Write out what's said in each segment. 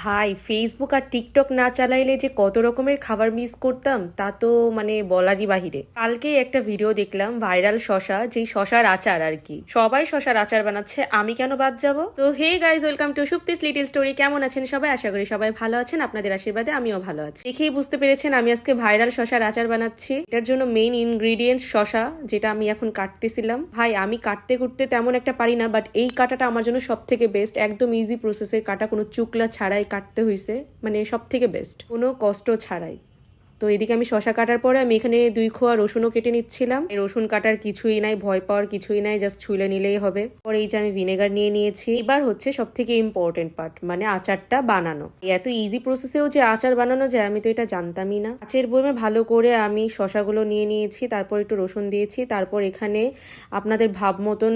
ভাই ফেসবুক আর টিকটক না চালাইলে যে কত রকমের খাবার মিস করতাম, তা তো মানে বলারই বাহিরে। কালকেই একটা ভিডিও দেখলাম, ভাইরাল শশা, যেই শশার আচার আর কি। সবাই শশার আচার বানাচ্ছে, আমি কেন বাদ যাব? তো hey guys welcome to Supti's little story কেমন আছেন সবাই? আশা করি সবাই ভালো আছেন, আপনাদের আশীর্বাদে আমিও ভালো আছি। দেখেই বুঝতে পেরেছেন, আমি আজকে ভাইরাল শশার আচার বানাচ্ছি। এটার জন্য মেইন ইনগ্রিডিয়েন্টস শশা, যেটা আমি এখন কাটতেছিলাম। ভাই, আমি কাটতে কুটতে তেমন একটা পারি না বাট এই কাটাটা আমার জন্য সব থেকে বেস্ট একদম ইজি প্রসেসে কাটা কোনো চুকলা ছাড়াই কাটতে হয়েছে মানে সব থেকে বেস্ট কোনো কষ্ট ছাড়াই। তো এদিকে আমি শশা কাটার পরে আমি এখানে দুই খোয়া রসুনও কেটে নিচ্ছিলাম। রসুন কাটার কিছুই নাই, ভয় পাওয়ার কিছুই নাই জাস্ট ছুলে নিলেই হবে। পরে এই যে আমি ভিনেগার নিয়ে নিয়েছি। এবার হচ্ছে সব থেকে ইম্পর্টেন্ট পার্ট মানে আচারটা বানানো। এত ইজি প্রসেসেও যে আচার বানানো যায়, আমি তো এটা জানতামই না। আচের বইমে ভালো করে আমি শশাগুলো নিয়ে নিয়েছি, তারপর একটু রসুন দিয়েছি, তারপর এখানে আপনাদের ভাব মতন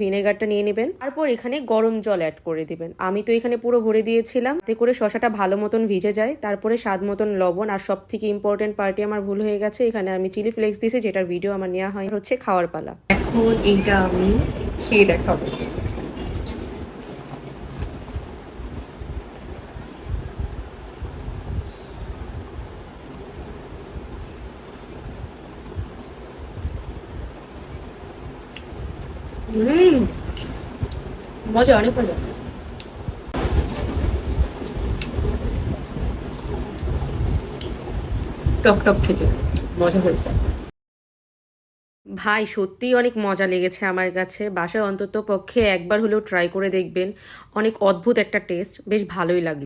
ভিনেগারটা নিয়ে নেবেন। তারপর এখানে গরম জল অ্যাড করে দিবেন। আমি তো এখানে পুরো ভরে দিয়েছিলাম। এতে করে শশাটা ভালো মতন ভিজে যায়, তারপরে স্বাদ মতন লবণ আর সব থেকে ইম্পর্টেন্ট পার্টি আমার ভুল হয়ে গেছে, এখানে আমি চিলি ফ্লেক্স দিয়েছি, যেটার ভিডিও আমার নেওয়া হয় হচ্ছে খাওয়ার পালা। এখন এইটা আমি খেয়ে দেখাবো। মজা, অনেক মজা। টক টক খেতে। মজা হয়েছে ভাই, সত্যিই অনেক মজা লেগেছে আমার কাছে। বাসায় অন্তত পক্ষে একবার হলেও ট্রাই করে দেখবেন। অনেক অদ্ভুত একটা টেস্ট বেশ ভালোই লাগল।